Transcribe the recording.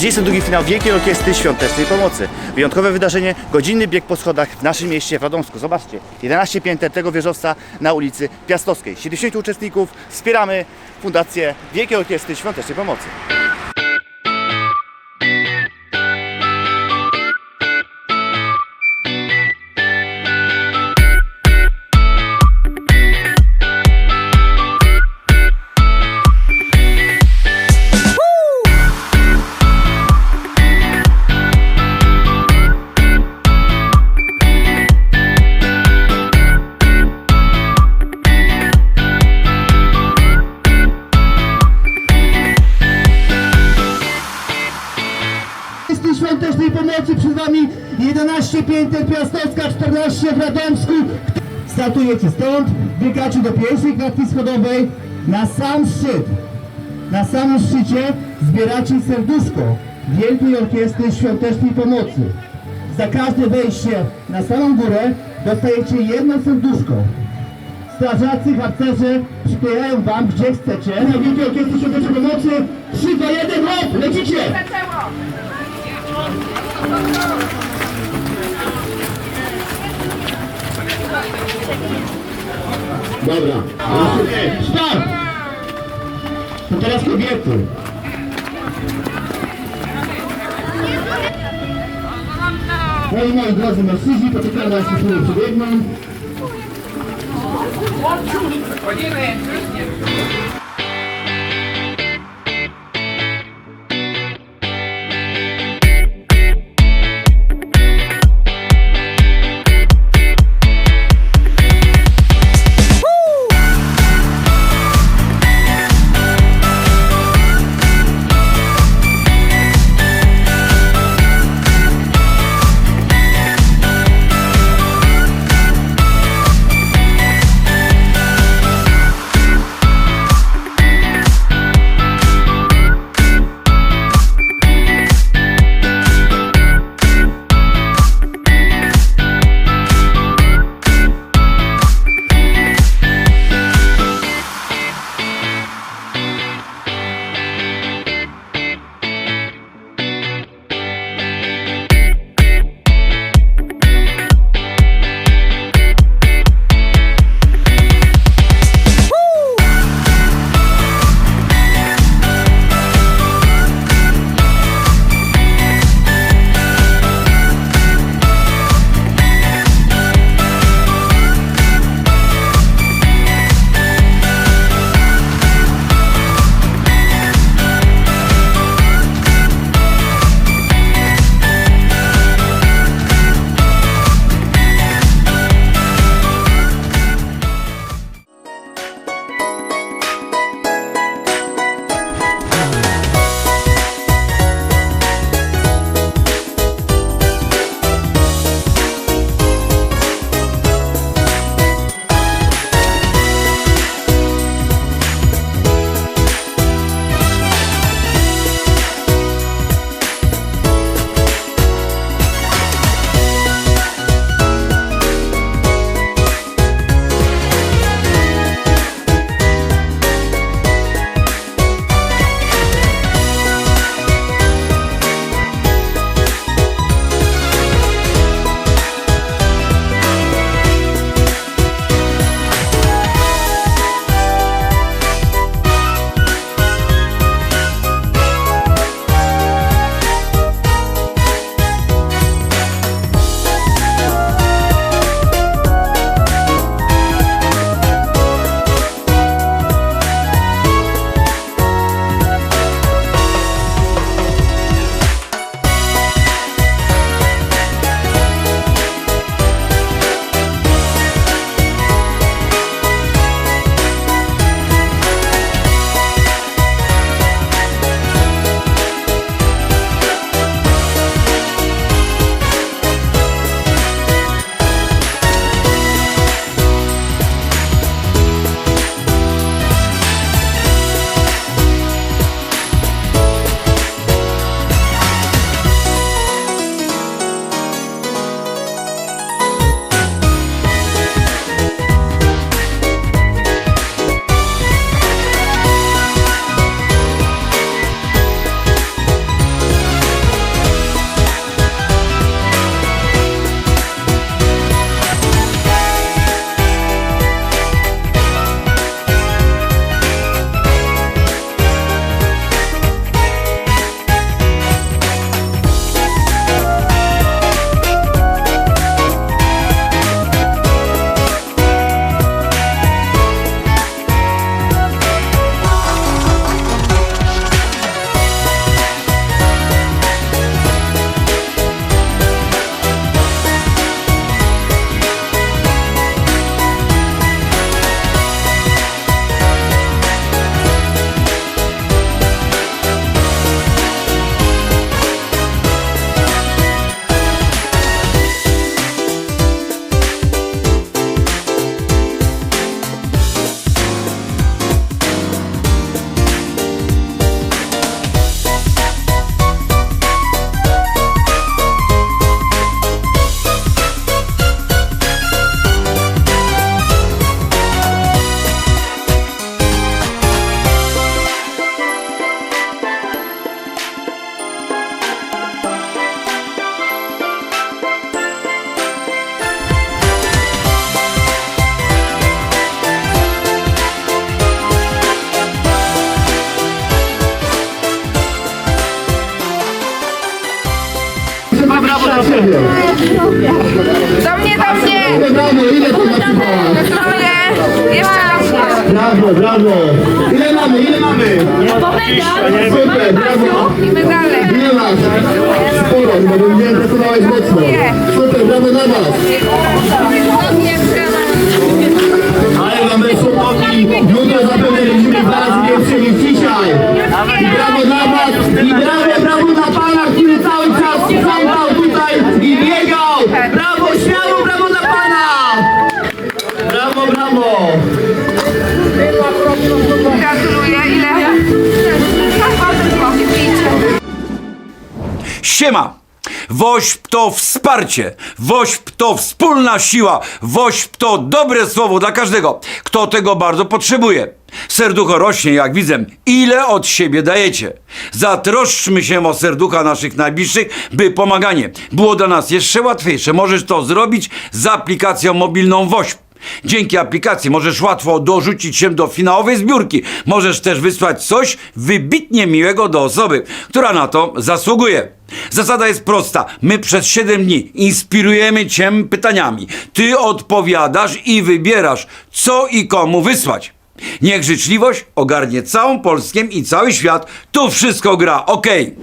32 finał Wielkiej Orkiestry Świątecznej Pomocy. Wyjątkowe wydarzenie, godzinny bieg po schodach w naszym mieście w Radomsku. Zobaczcie, 11 pięter tego wieżowca na ulicy Piastowskiej. 70 uczestników, wspieramy Fundację Wielkiej Orkiestry Świątecznej Pomocy. Jest Świątecznej Pomocy przed Wami 11 pięter Piastowska, 14 w Radomsku. Startujecie stąd, biegacie do pierwszej klatki schodowej na sam szczyt. Na samym szczycie zbieracie serduszko Wielkiej Orkiestry Świątecznej Pomocy. Za każde wejście na samą górę dostajecie jedno serduszko. Strażacy, harcerze przyklejają Wam gdzie chcecie. Na Wielkiej Orkiestry Świątecznej Pomocy 3, 2, 1, hop! Lecicie! Dobra. Start! To teraz kobiety. No i moi drodzy mężczyźni, poczekamy aż się przebiegną. dla Brawo. Ile mamy, ile mamy? Super, brawo. I medale. Ile masz? Sporo, bo będziemy pracowałeś mocno. Super, brawo dla was. Siema! WOŚP to wsparcie, WOŚP to wspólna siła, WOŚP to dobre słowo dla każdego, kto tego bardzo potrzebuje. Serducho rośnie, jak widzę. Ile od siebie dajecie? Zatroszczmy się o serducha naszych najbliższych, by pomaganie było dla nas jeszcze łatwiejsze. Możesz to zrobić z aplikacją mobilną WOŚP. Dzięki aplikacji możesz łatwo dorzucić się do finałowej zbiórki. Możesz też wysłać coś wybitnie miłego do osoby, która na to zasługuje. Zasada jest prosta. My przez 7 dni inspirujemy Cię pytaniami. Ty odpowiadasz i wybierasz, co i komu wysłać. Niech życzliwość ogarnie całą Polskę i cały świat. Tu wszystko gra. Okej.